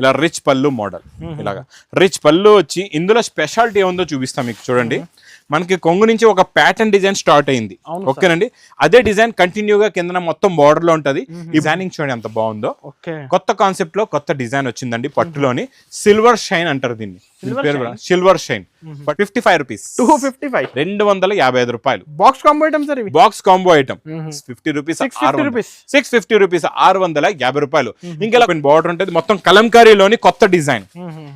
ఇలా రిచ్ పళ్ళు మోడల్ ఇలాగా. రిచ్ పళ్ళు వచ్చి ఇందులో స్పెషాలిటీ ఏముందో చూపిస్తాం మీకు చూడండి. మనకి కొంగు నుంచి ఒక ప్యాటర్న్ డిజైన్ స్టార్ట్ అయింది. ఓకేనండి? అదే డిజైన్ కంటిన్యూగా కింద మొత్తం border లో ఉంటది. ఈ డిజైనింగ్ చూడండి ఎంత బాగుందో. కొత్త కాన్సెప్ట్లో కొత్త డిజైన్ వచ్చిందండి పట్టులోని. సిల్వర్ షైన్ అంటారు దీన్ని. Silver shine but fifty five rupees two fifty five రెండు వందల యాభై ఐదు రూపాయలు. Box combo item sir box combo item fifty rupees 650 rupees. Six fifty rupees ఆరు వందల యాభై రూపాయలు. ఇంకా బార్డర్ ఉంటుంది. మొత్తం కలంకారీలోని కొత్త డిజైన్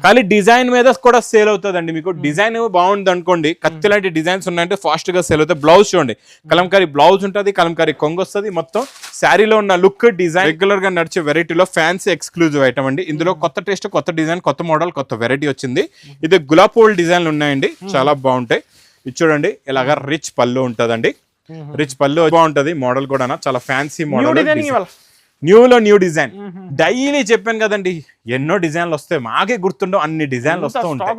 కానీ డిజైన్ మీద కూడా సేల్ అవుతుందండి మీకు. డిజైన్ బాగుంది అనుకోండి. కత్తి లాంటి డిజైన్స్ ఉన్నాయంటే ఫాస్ట్గా సేల్ అవుతాయి. బ్లౌజ్ చూడండి. కలంకారీ బ్లౌజ్ ఉంటుంది కలంకారీ కొంగు వస్తుంది. మొత్తం శారీలో ఉన్న లుక్ డిజైన్ రెగ్యులర్గా నడిచే వెరైటీలో ఫ్యాన్సీ ఎక్స్క్లూజివ్ ఐటమ్ అండి. ఇందులో కొత్త టేస్ట్ కొత్త డిజైన్ కొత్త మోడల్ కొత్త వెరైటీ వచ్చింది. ఇది గులాబ్ పూల్ డిజైన్లు ఉన్నాయండి. చాలా బాగుంటాయి. ఇది చూడండి ఇలాగా రిచ్ పళ్ళు ఉంటదండి. రిచ్ పళ్ళు బాగుంటది. మోడల్ కూడా చాలా ఫ్యాన్సీ మోడల్. న్యూలో న్యూ డిజైన్ డైలీ చెప్పాను కదండి ఎన్నో డిజైన్లు వస్తాయి. మాకే గుర్తుండవు అన్ని డిజైన్లు వస్తూ ఉంటాయి.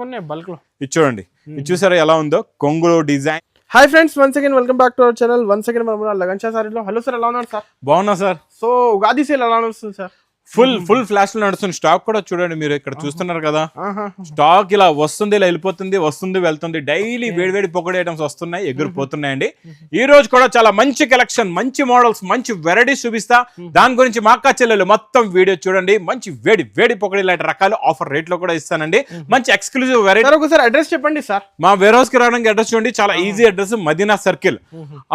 ఇది చూడండి ఇది చూసారా ఎలా ఉందో? కొంగు design hi friends once again welcome back to our channel once again మనం లగన్ షా సారీలో. హలో సార్ ఎలా ఉన్నారు సార్ బాగున్నా సార్ సో ఉగాది సేల్ ఎలా నడుస్తుంది సార్ ఫుల్ ఫుల్ ఫ్లాష్లో నడుస్తుంది. స్టాక్ కూడా చూడండి మీరు ఇక్కడ చూస్తున్నారు కదా. స్టాక్ ఇలా వస్తుంది ఇలా వెళ్ళిపోతుంది వస్తుంది వెళ్తుంది. డైలీ వేడి వేడి పొగడి ఐటమ్స్ వస్తున్నాయి ఎగిరిపోతున్నాయండి. ఈ రోజు కూడా చాలా మంచి కలెక్షన్ మంచి మోడల్స్ మంచి వెరైటీస్ చూపిస్తా. దాని గురించి మా అక్క చెల్లెలు మొత్తం వీడియో చూడండి. మంచి వేడి వేడి పొగడి లాంటి రకాలు ఆఫర్ రేట్లో కూడా ఇస్తానండి. మంచి ఎక్స్క్లూజివ్ వెరైటీ సార్ ఒకసారి అడ్రస్ చెప్పండి సార్. మా వేర్ హౌస్కి రావడానికి అడ్రస్ చూడండి. చాలా easy address Madina circle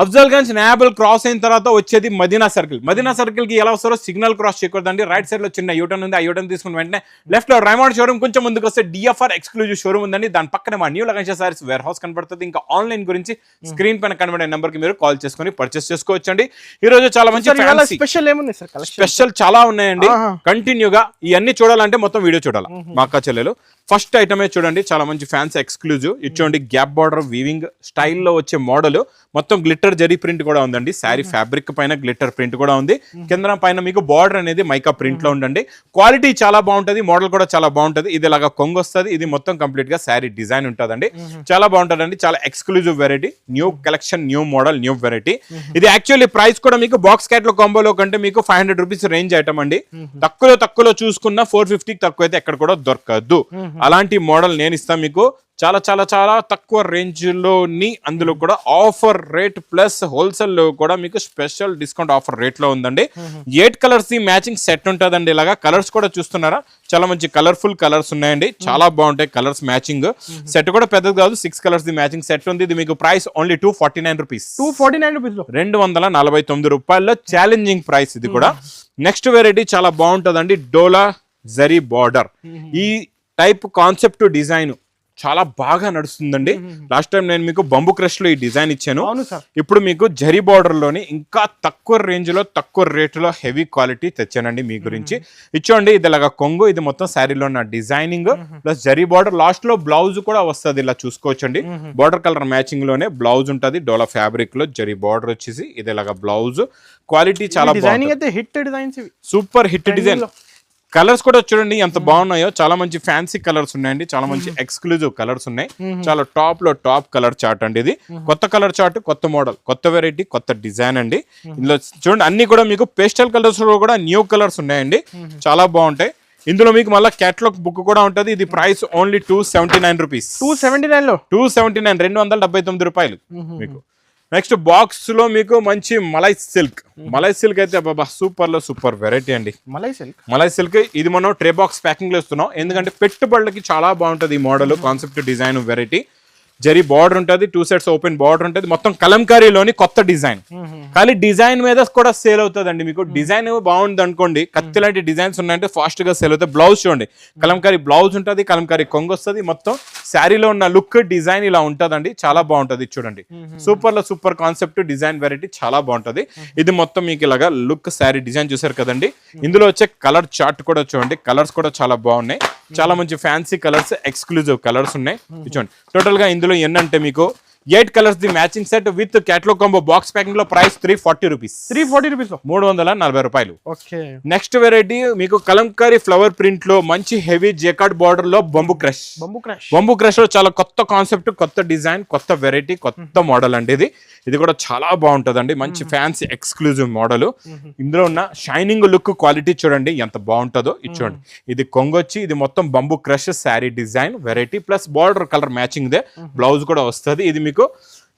Afzal Gunj నాబల్ cross అయిన తర్వాత వచ్చేది మదీనా సర్కిల్ మదీనా సర్కిల్కి ఎలా వస్తారో సిగ్నల్ క్రాస్ చేయకూడదండి. రైట్ సైడ్లో చిన్న యూటర్న్ ఉంది. ఆ యూటర్న్ తీసుకుని వెంటనే లెఫ్ట్లో రైమాండ్ షోరూమ్ కొంచెం ముందుకు వస్తే డిఎఫ్ఆర్ ఎక్స్క్లూజివ్ షోరూమ్ ఉందండి. దాని పక్కన మా new Lagan saris warehouse కనబడుతుంది. ఇంకా ఆన్లైన్ గురించి స్క్రీన్ పైన కనబడే నెంబర్కి మీరు కాల్ చేసుకొని పర్చేస్ చేసుకోవచ్చండి. ఈ రోజు చాలా మంచి స్పెషల్ ఏముంది స్పెషల్ చాలా ఉన్నాయండి. కంటిన్యూగా ఇవన్నీ చూడాలంటే మొత్తం వీడియో చూడాలి? మా అక్క చెల్లెలు. ఫస్ట్ ఐటమే చూడండి. చాలా మంచి ఫ్యాన్స్ ఎక్స్క్లూజివ్ ఇచ్చోండి గ్యాప్ బార్డర్ వీవింగ్ స్టైల్లో వచ్చే మోడల్ మొత్తం గ్లిట్టర్ జరీ ప్రింట్ కూడా ఉందండి. శారీ ఫ్యాబ్రిక్ పైన గ్లిట్టర్ ప్రింట్ కూడా ఉంది. కింద పైన మీకు బార్డర్ అనేది మైకా ప్రింట్ లో ఉండండి. క్వాలిటీ చాలా బాగుంటది మోడల్ కూడా చాలా బాగుంటది. ఇది ఇలాగా కొంగు వస్తుంది ఇది మొత్తం కంప్లీట్గా శారీ డిజైన్ ఉంటుందండి. చాలా బాగుంటుందండి చాలా exclusive variety new collection new model new variety ఇది యాక్చువల్లీ ప్రైస్ కూడా మీకు బాక్స్ క్యాట్లో కాంబోలో కంటే మీకు five hundred rupees range item అండి. తక్కువలో తక్కువలో చూసుకున్న ఫోర్ ఫిఫ్టీకి తక్కువ అయితే ఎక్కడ కూడా దొరకదు. అలాంటి మోడల్ నేను ఇస్తాను మీకు. చాలా చాలా చాలా తక్కువ రేంజ్లోని అందులో కూడా ఆఫర్ రేట్ ప్లస్ హోల్సేల్లో కూడా మీకు స్పెషల్ డిస్కౌంట్ ఆఫర్ రేట్లో ఉందండి eight colours the matching set ఉంటుందండి ఇలాగా. కలర్స్ కూడా చూస్తున్నారా? చాలా మంచి కలర్ఫుల్ కలర్స్ ఉన్నాయండి. చాలా బాగుంటాయి కలర్స్ మ్యాచింగ్. సెట్ కూడా పెద్దది కాదు. Six colours the matching set ఉంది. ఇది మీకు price only two forty nine rupees. Two forty nine rupees రెండు వందల నలభై తొమ్మిది రూపాయల్లో ఛాలెంజింగ్ ప్రైస్ ఇది కూడా. నెక్స్ట్ వెరైటీ చాలా బాగుంటుందండి. డోలా జరీ బార్డర్. ఈ టైప్ కాన్సెప్ట్ డిజైన్ చాలా బాగా నడుస్తుందండి. లాస్ట్ టైం నేను మీకు బంబు క్రష్లో ఈ డిజైన్ ఇచ్చాను. ఇప్పుడు మీకు జరీ బార్డర్లోని ఇంకా తక్కువ రేంజ్లో తక్కువ రేటులో హెవీ క్వాలిటీ తెచ్చానండి మీ గురించి. ఇచ్చోండి ఇది ఇలాగా కొంగు ఇది మొత్తం శారీలో ఉన్న డిజైనింగ్. ప్లస్ జరీ బార్డర్ లాస్ట్లో బ్లౌజ్ కూడా వస్తుంది ఇలా చూసుకోవచ్చండి. బార్డర్ కలర్ మ్యాచింగ్లోనే బ్లౌజ్ ఉంటది డోలా ఫ్యాబ్రిక్లో జరీ బార్డర్ వచ్చేసి ఇది ఇలాగా బ్లౌజ్. క్వాలిటీ చాలా బాగుంది hit designs super hit design. Colours కూడా చూడండి ఎంత బాగున్నాయో. చాలా మంచి ఫ్యాన్సీ కలర్స్ ఉన్నాయండి. చాలా మంచి ఎక్స్క్లూజివ్ కలర్స్ ఉన్నాయి. చాలా టాప్లో టాప్ కలర్ చార్ట్ అండి ఇది. కొత్త కలర్ చార్ట్ కొత్త మోడల్ కొత్త వెరైటీ కొత్త డిజైన్ అండి. ఇందులో చూడండి అన్ని కూడా మీకు పేస్టల్ కలర్స్లో కూడా న్యూ కలర్స్ ఉన్నాయండి. చాలా బాగుంటాయి. ఇందులో మీకు మళ్ళీ క్యాటలాగ్ బుక్ కూడా ఉంటది. ఇది price only two seventy nine rupees two seventy నైన్లో? టూ సెవెంటీ నైన్ రెండు వందల డెబ్బై తొమ్మిది రూపాయలు మీకు. నెక్స్ట్ బాక్స్లో మీకు మంచి మలై సిల్క్. మలై సిల్క్ అయితే బాబా సూపర్లో సూపర్ వెరైటీ అండి. మలై సిల్క్? మలై సిల్క్ ఇది మనం ట్రే బాక్స్ ప్యాకింగ్లో ఇస్తున్నాం. ఎందుకంటే పెట్టుబడులకి చాలా బాగుంటది ఈ model concept design variety zari border ఉంటుంది టూ సెట్స్ ఓపెన్ బార్డర్ ఉంటుంది. మొత్తం కలంకారీలోని కొత్త డిజైన్. కానీ డిజైన్ మీద కూడా సేల్ అవుతుందండి మీకు. డిజైన్ బాగుంది అనుకోండి కత్తి లాంటి డిజైన్స్ ఉన్నాయంటే ఫాస్ట్గా సేల్ అవుతాయి. బ్లౌజ్ చూడండి కలంకారీ బ్లౌజ్ ఉంటుంది కలంకారీ కొంగు వస్తుంది. మొత్తం శారీలో ఉన్న లుక్ డిజైన్ ఇలా ఉంటుందండి. చాలా బాగుంటది చూడండి. సూపర్లో సూపర్ కాన్సెప్ట్ డిజైన్ వెరైటీ చాలా బాగుంటది. ఇది మొత్తం మీకు ఇలాగా లుక్ శారీ డిజైన్ చూసారు కదండి. ఇందులో వచ్చే కలర్ చార్ట్ కూడా చూడండి. కలర్స్ కూడా చాలా బాగున్నాయి. చాలా మంచి ఫ్యాన్సీ కలర్స్ ఎక్స్క్లూజివ్ కలర్స్ ఉన్నాయి. చూడండి టోటల్గా ఇందులో ఎన్నంటే మీకు eight colours the matching set with క్యాట్లో combo box ప్యాకింగ్లో price three forty rupees. Three forty rupees మూడు వందల నలభై రూపాయలు. ఓకే. నెక్స్ట్ వెరైటీ మీకు కలంకారీ ఫ్లవర్ ప్రింట్లో మంచి హెవీ జెకార్డ్ బార్డర్లో బంబు క్రష్. బంబు క్రాష్. బంబు క్రష్లో చాలా కొత్త కాన్సెప్ట్ కొత్త డిజైన్ కొత్త వెరైటీ కొత్త మోడల్ అండి ఇది. ఇది కూడా చాలా బాగుంటదండి. మంచి ఫ్యాన్సీ ఎక్స్క్లూజివ్ మోడల్. ఇందులో ఉన్న షైనింగ్ లుక్ క్వాలిటీ చూడండి ఎంత బాగుంటుందో ఇది చూడండి. ఇది కొంగొచ్చి ఇది మొత్తం బంబు crush sari design variety plus border colour matching they. Blouse కూడా వస్తుంది. ఇది మీకు público.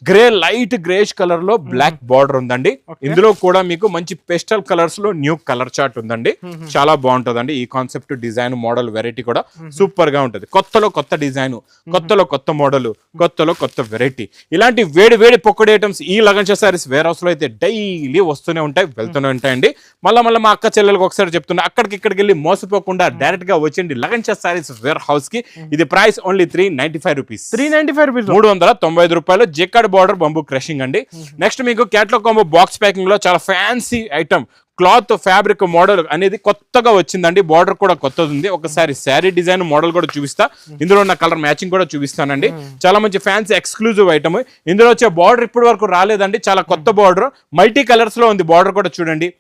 గ్రే లైట్ గ్రేష్ కలర్లో బ్లాక్ బార్డర్ ఉందండి. ఇందులో కూడా మీకు మంచి పెస్టల్ కలర్స్లో న్యూ కలర్ చార్ట్ ఉందండి. చాలా బాగుంటదండి. ఈ కాన్సెప్ట్ డిజైన్ మోడల్ వెరైటీ కూడా సూపర్గా ఉంటది. కొత్తలో కొత్త డిజైన్ కొత్తలో కొత్త మోడల్ కొత్తలో కొత్త వెరైటీ. ఇలాంటి వేడి వేడి పొక్కడి ఐటమ్స్ ఈ లగన్ సారీస్ వేర్ హౌస్లో అయితే డైలీ వస్తూనే ఉంటాయి వెళ్తూనే ఉంటాయండి. మళ్ళీ మళ్ళీ మా అక్క చెల్లెలకు ఒకసారి చెప్తున్నా అక్కడికి ఇక్కడికి వెళ్ళి మోసపోకుండా డైరెక్ట్గా వచ్చేయండి లగన్ సారీస్ వేర్ హౌస్కి ఇది price only three ninety five rupees. Three ninety five rupees మూడు వందల తొంభై ఐదు రూపాయలు. జెకాడ్ బార్డర్ బంబు క్రషింగ్ అండి. నెక్స్ట్ మీకు క్యాట్లాగ్ కాంబో బాక్స్ ప్యాకింగ్లో చాలా fancy item. Cloth fabric model అనేది కొత్తగా వచ్చిందండి. బార్డర్ కూడా కొత్తది ఉంది ఒకసారి శారీ డిజైన్ మోడల్ కూడా చూపిస్తా. ఇందులో ఉన్న కలర్ మ్యాచింగ్ కూడా చూపిస్తానండి. చాలా మంచి ఫ్యాన్సీ ఎక్స్క్లూజివ్ ఐటమ్. ఇందులో వచ్చే బార్డర్ ఇప్పటి వరకు రాలేదండి. చాలా కొత్త బార్డర్. మల్టీ కలర్స్లో ఉంది బార్డర్ కూడా చూడండి.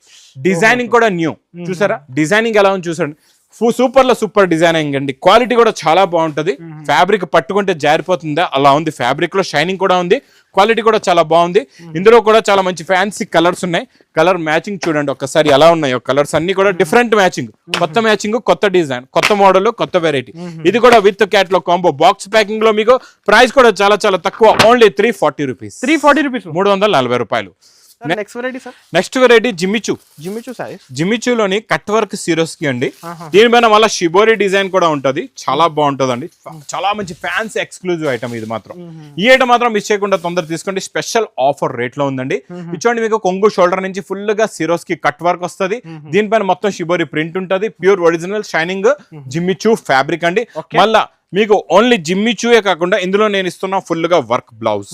డిజైనింగ్ కూడా న్యూ. చూసారా? డిజైనింగ్ ఎలా ఉంది చూసండి సూపర్లో సూపర్ డిజైనింగ్ అండి. క్వాలిటీ కూడా చాలా బాగుంటది. ఫ్యాబ్రిక్ పట్టుకుంటే జారిపోతుందా? అలా ఉంది. ఫ్యాబ్రిక్లో షైనింగ్ కూడా ఉంది. క్వాలిటీ కూడా చాలా బాగుంది. ఇందులో కూడా చాలా మంచి ఫ్యాన్సీ కలర్స్ ఉన్నాయి. కలర్ మ్యాచింగ్ చూడండి ఒక్కసారి ఎలా ఉన్నాయో. కలర్స్ అన్ని కూడా డిఫరెంట్ మ్యాచింగ్. కొత్త మ్యాచింగ్ కొత్త డిజైన్ కొత్త మోడల్ కొత్త వెరైటీ. ఇది కూడా విత్ క్యాట్లో కాంబో. బాక్స్ ప్యాకింగ్లో మీకు ప్రైస్ కూడా చాలా చాలా తక్కువ. Only three forty rupees. Three forty rupees. మూడు వందల నలభై రూపాయలు. Next variety sir next variety Jimmy Choo Jimmy Choo saris జిమ్మిచూలోని cut work Swarovski అండి. దీనిపైన మళ్ళీ షిబోరి డిజైన్ కూడా ఉంటది. చాలా బాగుంటదండి. చాలా మంచి ఫ్యాన్స్ ఎక్స్క్లూజివ్ ఐటమ్ ఇది మాత్రం. ఈ ఐటమ్ మాత్రం మిస్ చేయకుండా తొందర తీసుకోండి. స్పెషల్ ఆఫర్ రేట్లో ఉందండి. ఇచ్చోండి మీకు కొంగు షోల్డర్ నుంచి ఫుల్గా సిరోస్కి కట్ వర్క్ వస్తది దీనిపైన మొత్తం షిబోరి ప్రింట్ ఉంటది. Pure original shining Jimmy Choo fabric అండి. మళ్ళా మీకు ఓన్లీ జిమ్మిచూయే కాకుండా ఇందులో నేను ఇస్తున్న ఫుల్గా వర్క్ బ్లౌజ్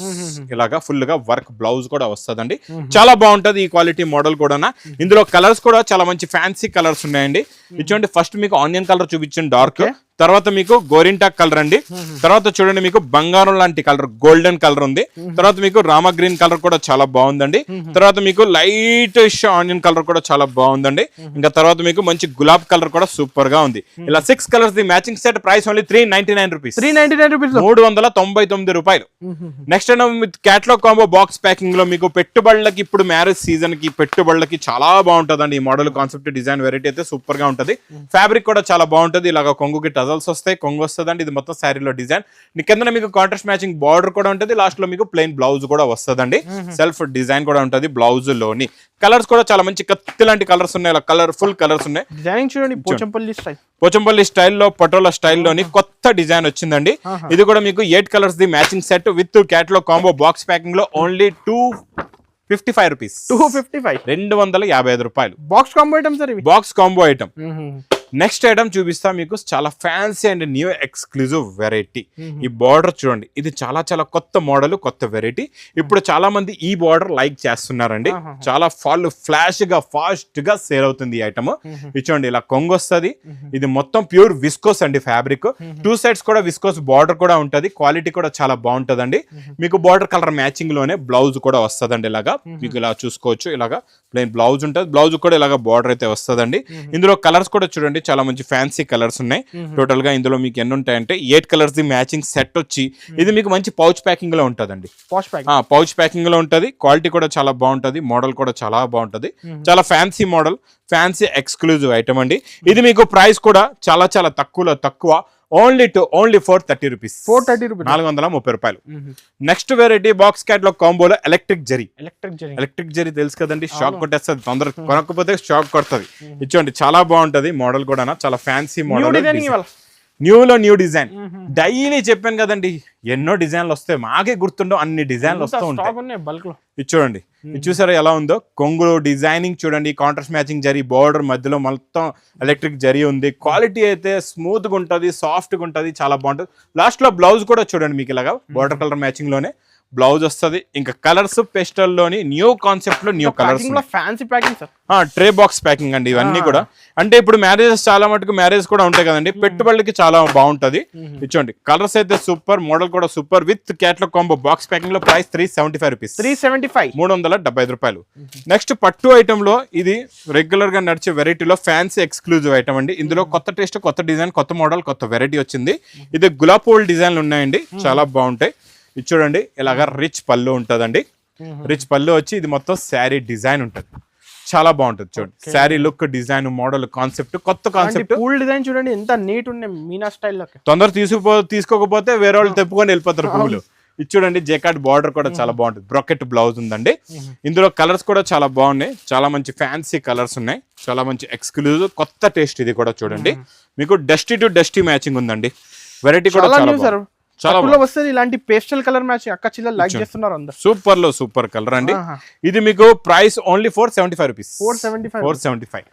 ఇలాగా ఫుల్గా వర్క్ బ్లౌజ్ కూడా వస్తదండి. చాలా బాగుంటది ఈ క్వాలిటీ మోడల్ కూడా ఇందులో కలర్స్ కూడా చాలా మంచి ఫ్యాన్సీ కలర్స్ ఉన్నాయండి. ఇచ్చోండి ఫస్ట్ మీకు ఆనియన్ కలర్ చూపించండి డార్క్ తర్వాత మీకు గోరింటా కలర్ అండి. తర్వాత చూడండి మీకు బంగారం లాంటి కలర్ గోల్డెన్ కలర్ ఉంది. తర్వాత మీకు రామ గ్రీన్ కలర్ కూడా చాలా బాగుందండి. తర్వాత మీకు లైట్ ఆనియన్ కలర్ కూడా చాలా బాగుందండి. ఇంకా తర్వాత మీకు మంచి గులాబ్ కలర్ కూడా సూపర్గా ఉంది. ఇలా six colours the matching set price only three ninety nine rupees three ninety nine rupees మూడు వందల తొంభై తొమ్మిది రూపాయలు. నెక్స్ట్ క్యాట్లాగ్ కాంబో బాక్స్ ప్యాకింగ్లో మీకు పెట్టుబడులకి ఇప్పుడు మ్యారేజ్ సీజన్కి పెట్టుబడులకి చాలా బాగుంటదండి. ఈ మోడల్ కాన్సెప్ట్ డిజైన్ వెరైటీ అయితే సూపర్గా ఉంటది. ఫ్యాబ్రిక్ కూడా చాలా బాగుంటది. ఇలాగ కొంగుకి టజల్స్ వస్తాయి కొంగు వస్తుందండి. ఇది మొత్తం శారీలో డిజైన్. కింద మీకు కాంట్రాస్ట్ మ్యాచింగ్ బార్డర్ కూడా ఉంటది లాస్ట్లో మీకు ప్లెయిన్ బ్లౌజ్ కూడా వస్తదండి. సెల్ఫ్ డిజైన్ కూడా ఉంటది బ్లౌజ్లోని కలర్స్ కూడా చాలా మంచి కత్తి లాంటి కలర్స్ ఉన్నాయి కలర్ ఫుల్ కలర్స్ ఉన్నాయి. డిజైనింగ్ చూడండి పోచంపల్లి స్టైల్ పోచంపల్లి స్టైల్లో పటోలా స్టైల్లోని కొత్త డిజైన్ వచ్చిందండి. ఇది కూడా మీకు eight colours the matching set with క్యాట్లో combo box ప్యాకింగ్లో only two fifty five rupees two fifty five రెండు వందల యాభై ఐదు రూపాయలు. Box combo item sir box combo item next item చూపిస్తా మీకు. చాలా fancy and new exclusive variety ఈ బార్డర్ చూడండి. ఇది చాలా చాలా కొత్త మోడల్ కొత్త వెరైటీ ఇప్పుడు చాలా మంది ఈ బార్డర్ లైక్ చేస్తున్నారండి. చాలా ఫాల్ ఫ్లాష్గా ఫాస్ట్గా సేల్ అవుతుంది ఈ ఐటమ్ చూడండి ఇలా కొంగు వస్తుంది. ఇది మొత్తం ప్యూర్ విస్కోస్ అండి ఫ్యాబ్రిక్ టూ సైడ్స్ కూడా విస్కోస్ బార్డర్ కూడా ఉంటది. క్వాలిటీ కూడా చాలా బాగుంటదండి. మీకు బార్డర్ కలర్ మ్యాచింగ్లోనే బ్లౌజ్ కూడా వస్తదండి ఇలాగా. మీకు ఇలా చూసుకోవచ్చు ఇలాగా. ప్లెయిన్ బ్లౌజ్ ఉంటుంది. బ్లౌజ్ కూడా ఇలాగా బార్డర్ అయితే వస్తదండి. ఇందులో కలర్స్ కూడా చూడండి. చాలా మంచి ఫ్యాన్సీ కలర్స్ ఉన్నాయి. టోటల్గా ఇందులో మీకు ఎన్ని ఉంటాయంటే eight colours the matching set వచ్చి ఇది మీకు మంచి పౌచ్ ప్యాకింగ్లో ఉంటదండి. పౌచ్ ప్యాకింగ్లో ఉంటది. క్వాలిటీ కూడా చాలా బాగుంటది. మోడల్ కూడా చాలా బాగుంటది. చాలా fancy model fancy exclusive item అండి. ఇది మీకు ప్రైస్ కూడా చాలా చాలా తక్కువలో తక్కువ only two only four thirty rupees. Four thirty rupees. నాలుగు వందల ముప్పై రూపాయలు. Next variety box క్యాట్లో కాంబోలో electric zari. Electric zari. Electric zari తెలుసు కదండి షాక్ కొట్టేస్తుంది తొందర కొనకపోతే షాక్ కొడుతుంది. ఇచ్చోండి చాలా బాగుంటది మోడల్ కూడా చాలా ఫ్యాన్సీ మోడల్ ఇవాళ న్యూ లో న్యూ డిజైన్ డైలీ చెప్పాను కదండి ఎన్నో డిజైన్లు వస్తాయి. మాకే గుర్తుండవు అన్ని డిజైన్లు వస్తూ ఉంటాయి. ఇది చూడండి ఇది చూసారా ఎలా ఉందో? కొంగులో డిజైనింగ్ చూడండి కాంట్రాస్ట్ మ్యాచింగ్ జరీ బార్డర్ మధ్యలో మొత్తం ఎలక్ట్రిక్ జరీ ఉంది. క్వాలిటీ అయితే స్మూత్గా ఉంటది సాఫ్ట్గా ఉంటది చాలా బాగుంటుంది. లాస్ట్లో బ్లౌజ్ కూడా చూడండి మీకు ఇలాగా బార్డర్ కలర్ మ్యాచింగ్లోనే. బ్లౌజ్ వస్తది. ఇంకా కలర్స్ పెస్టల్లోని న్యూ కాన్సెప్ట్లో new colours fancy packing sir tray box packing అండి ఇవన్నీ కూడా. అంటే ఇప్పుడు మ్యారేజెస్ చాలా మటుకు మ్యారేజ్ కూడా ఉంటాయి కదండి. పెట్టుబడులకి చాలా బాగుంటది. ఇచ్చోండి. కలర్స్ అయితే సూపర్ మోడల్ కూడా super with catalogue combo box ప్యాకింగ్లో price three seventy five rupees three seventy five మూడు వందల డెబ్బై రూపాయలు. నెక్స్ట్ పట్టు ఐటమ్లో ఇది రెగ్యులర్గా నడిచే వెరైటీలో ఫ్యాన్సీ ఎక్స్క్లూజివ్ ఐటమ్ అండి. ఇందులో కొత్త టేస్ట్ కొత్త డిజైన్ కొత్త మోడల్ కొత్త వెరైటీ వచ్చింది. ఇది గులాబ్ పూల్ డిజైన్లు ఉన్నాయండి. చాలా బాగుంటాయి. ఇది చూడండి ఇలాగా రిచ్ పళ్ళు ఉంటుందండి. రిచ్ పళ్ళు వచ్చి ఇది మొత్తం శారీ డిజైన్ ఉంటుంది. చాలా బాగుంటుంది చూడండి. Sari look design model concept కొత్త కాన్సెప్ట్ పూల్ డిజైన్ చూడండి ఎంత నీట్ ఉన్నాయి మీనా స్టైల్లో తొందర తీసుకుపో తీసుకోకపోతే వేరే వాళ్ళు తెప్పుకొని వెళ్ళిపోతారు పువ్వులు. ఇది చూడండి జెకాట్ బార్డర్ కూడా చాలా బాగుంటుంది. బ్రొకెట్ బ్లౌజ్ ఉందండి. ఇందులో కలర్స్ కూడా చాలా బాగున్నాయి. చాలా మంచి ఫ్యాన్సీ కలర్స్ ఉన్నాయి. చాలా మంచి ఎక్స్క్లూజివ్ కొత్త టేస్ట్ ఇది కూడా చూడండి. మీకు డస్టీ టు డస్టీ మ్యాచింగ్ ఉందండి. వెరైటీ కూడా చాలా చాలా వస్తుంది ఇలాంటి పేస్టల్ కలర్ మ్యాచ్ అక్క చిల్లలు లైక్ చేస్తున్నారు అందరు. సూపర్లో సూపర్ కలర్ అండి. ఇది మీకు price only four seventy five rupees four seventy five four seventy five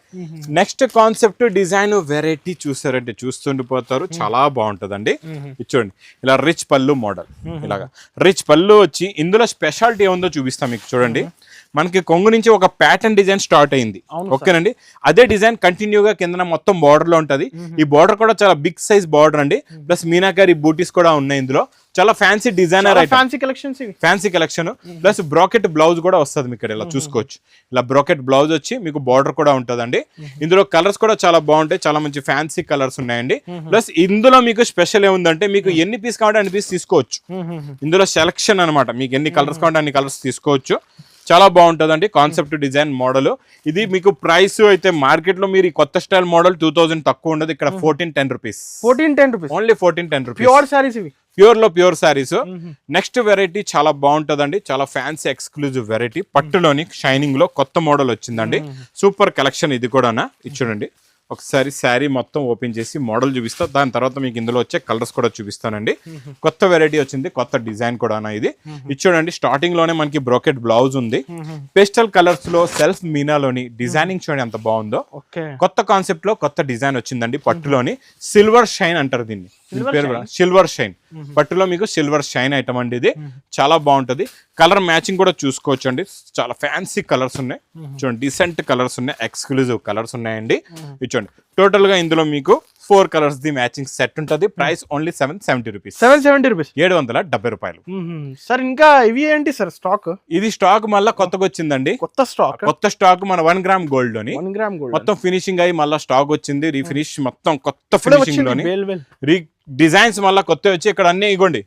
next concept design variety చూసారంటే చూస్తుండిపోతారు చాలా బాగుంటదండి. చూడండి. ఇలా రిచ్ పళ్ళు మోడల్ ఇలాగా. రిచ్ పళ్ళు వచ్చి ఇందులో స్పెషాలిటీ ఏముందో చూపిస్తాం మీకు చూడండి. మనకి కొంగు నుంచి ఒక ప్యాటర్న్ డిజైన్ స్టార్ట్ అయింది. ఓకేనండి? అదే డిజైన్ కంటిన్యూగా కింద మొత్తం బార్డర్లో ఉంటది. ఈ బార్డర్ కూడా చాలా బిగ్ సైజ్ బార్డర్ అండి. ప్లస్ మీనాకారి బూటీస్ కూడా ఉన్నాయి ఇందులో. చాలా ఫ్యాన్సీ డిజైనర్ ఫ్యాన్సీ కలెక్షన్స్ ఇవి. Fancy collection plus brocade blouse కూడా వస్తుంది మీకు ఇక్కడ ఇలా చూసుకోవచ్చు. ఇలా బ్రాకెట్ బ్లౌజ్ వచ్చి మీకు బార్డర్ కూడా ఉంటుందండి. ఇందులో కలర్స్ కూడా చాలా బాగుంటాయి. చాలా మంచి ఫ్యాన్సీ కలర్స్ ఉన్నాయండి. ప్లస్ ఇందులో మీకు స్పెషల్ ఏముందంటే మీకు ఎన్ని పీస్ కావాలంటే అన్ని పీస్ తీసుకోవచ్చు. ఇందులో సెలక్షన్ అన్నమాట. మీకు ఎన్ని కలర్స్ కావాలంటే అన్ని కలర్స్ తీసుకోవచ్చు. చాలా బాగుంటుందండి కాన్సెప్ట్ డిజైన్ మోడల్. ఇది మీకు ప్రైస్ అయితే మార్కెట్లో మీరు కొత్త స్టైల్ మోడల్ టూ థౌసండ్ తక్కువ ఉండదు. ఇక్కడ fourteen ten rupees. Fourteen ten rupees? Only fourteen ten rupees. Pure saris ఇవి? ప్యూర్లో ప్యూర్ శారీస్ నెక్స్ట్ వెరైటీ చాలా బాగుంటదండి. చాలా ఫ్యాన్సీ ఎక్స్క్లూజివ్ వెరైటీ. పట్టులోని షైనింగ్లో కొత్త మోడల్ వచ్చిందండి. సూపర్ కలెక్షన్ ఇది కూడా ఇది చూడండి. ఒకసారి శారీ మొత్తం ఓపెన్ చేసి మోడల్ చూపిస్తా. దాని తర్వాత మీకు ఇందులో వచ్చే కలర్స్ కూడా చూపిస్తానండి. కొత్త వెరైటీ వచ్చింది కొత్త డిజైన్ కూడా ఇది. ఇది చూడండి స్టార్టింగ్లోనే మనకి బ్రోకెట్ బ్లౌజ్ ఉంది. పేస్టల్ కలర్స్లో సెల్ఫ్ మీనాలోని డిజైనింగ్ చూడండి ఎంత బాగుందో. కొత్త కాన్సెప్ట్లో కొత్త డిజైన్ వచ్చిందండి పట్టులోని. సిల్వర్ షైన్ అంటారు దీన్ని. దీని పేరు సిల్వర్ షైన్. పట్టులో మీకు సిల్వర్ షైన్ ఐటమ్ అండి ఇది. చాలా బాగుంటది. కలర్ మ్యాచింగ్ కూడా చూసుకోవచ్చు అండి చాలా ఫ్యాన్సీ కలర్స్ ఉన్నాయి. చూడండి డిసెంట్ కలర్స్ ఉన్నాయి. ఎక్స్క్లూజివ్ కలర్స్ ఉన్నాయండి. టోటల్గా ఇందులో మీకు four colours the matching set ఉంటది. Price only seven seventy rupees. Seven seventy rupees. ఏడు వందల డెబ్బై రూపాయలు. సార్ ఇంకా ఇవి ఏంటి సార్ స్టాక్? ఇది స్టాక్ మళ్ళా కొత్తగా వచ్చిందండి కొత్త స్టాక్? కొత్త స్టాక్ మన one gram గోల్డ్లోని. One gram gold. మొత్తం ఫినిషింగ్ అయ్యి మళ్ళీ స్టాక్ వచ్చింది. రీఫినిష్ మొత్తం కొత్త ఫినిషింగ్లోని. డిజైన్స్ మళ్ళీ కొత్త వచ్చి ఇక్కడ అన్ని ఇగోండి.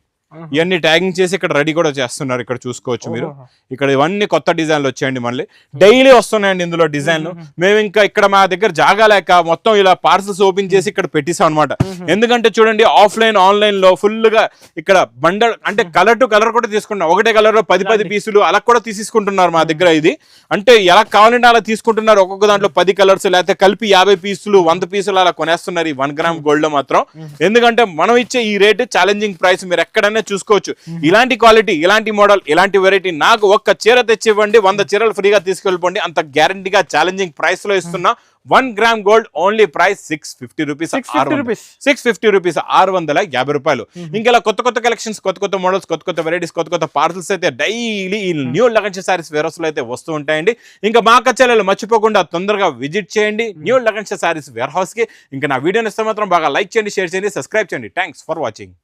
ఇవన్నీ ట్యాగింగ్ చేసి ఇక్కడ రెడీ కూడా చేస్తున్నారు ఇక్కడ చూసుకోవచ్చు మీరు. ఇక్కడ ఇవన్నీ కొత్త డిజైన్లు వచ్చాయండి మళ్ళీ. డైలీ వస్తున్నాయండి ఇందులో డిజైన్లు. మేము. ఇంకా ఇక్కడ మా దగ్గర జాగా లేక మొత్తం ఇలా పార్సల్స్ ఓపెన్ చేసి ఇక్కడ పెట్టేసాం అనమాట ఎందుకంటే చూడండి ఆఫ్లైన్ ఆన్లైన్లో ఫుల్గా ఇక్కడ బండల్ అంటే కలర్ టు కలర్ కూడా తీసుకుంటున్నాం. ఒకటే కలర్లో పది పది పీసులు అలా కూడా తీసేసుకుంటున్నారు మా దగ్గర ఇది. అంటే ఎలా కావాలంటే అలా తీసుకుంటున్నారు. ఒక్కొక్క దాంట్లో పది కలర్స్ లేకపోతే కలిపి యాభై పీసులు వంద పీసులు అలా కొనేస్తున్నారు ఈ వన్ గ్రామ్ గోల్డ్లో మాత్రం. ఎందుకంటే మనం ఇచ్చే ఈ రేట్ ఛాలెంజింగ్ ప్రైస్ మీరు ఎక్కడైనా చూసుకోవచ్చు. ఇలాంటి క్వాలిటీ ఇలాంటి మోడల్ ఇలాంటి వెరైటీ నాకు ఒక్క చీర తెచ్చివ్వండి వంద చీరలు ఫ్రీగా తీసుకెళ్ళిపోండి. అంత గ్యారంటీగా ఛాలెంజింగ్ ప్రైస్లో ఇస్తున్నా. One gram gold only price six fifty rupees 650 rupees. Six fifty rupees ఆరు వందల యాభై రూపాయలు. ఇంకా ఇలా కొత్త కొత్త కలెక్షన్స్ కొత్త కొత్త మోడల్స్ కొత్త కొత్త వెరైటీస్ కొత్త కొత్త పార్సల్స్ అయితే డైలీ ఈ న్యూ లగన్స్ సారీస్ వేరస్లో అయితే వస్తూ ఉంటాయండి. ఇంకా మా కచ్చాలలో మర్చిపోకుండా తొందరగా విజిట్ చేయండి. న్యూ లగన్స్ సారీస్ వేర్ హౌస్కి. ఇంకా నా వీడియోని ఇస్తే మాత్రం బాగా లైక్ చేయండి షేర్ చేయండి సబ్స్క్రైబ్ చేయండి. Thanks for watching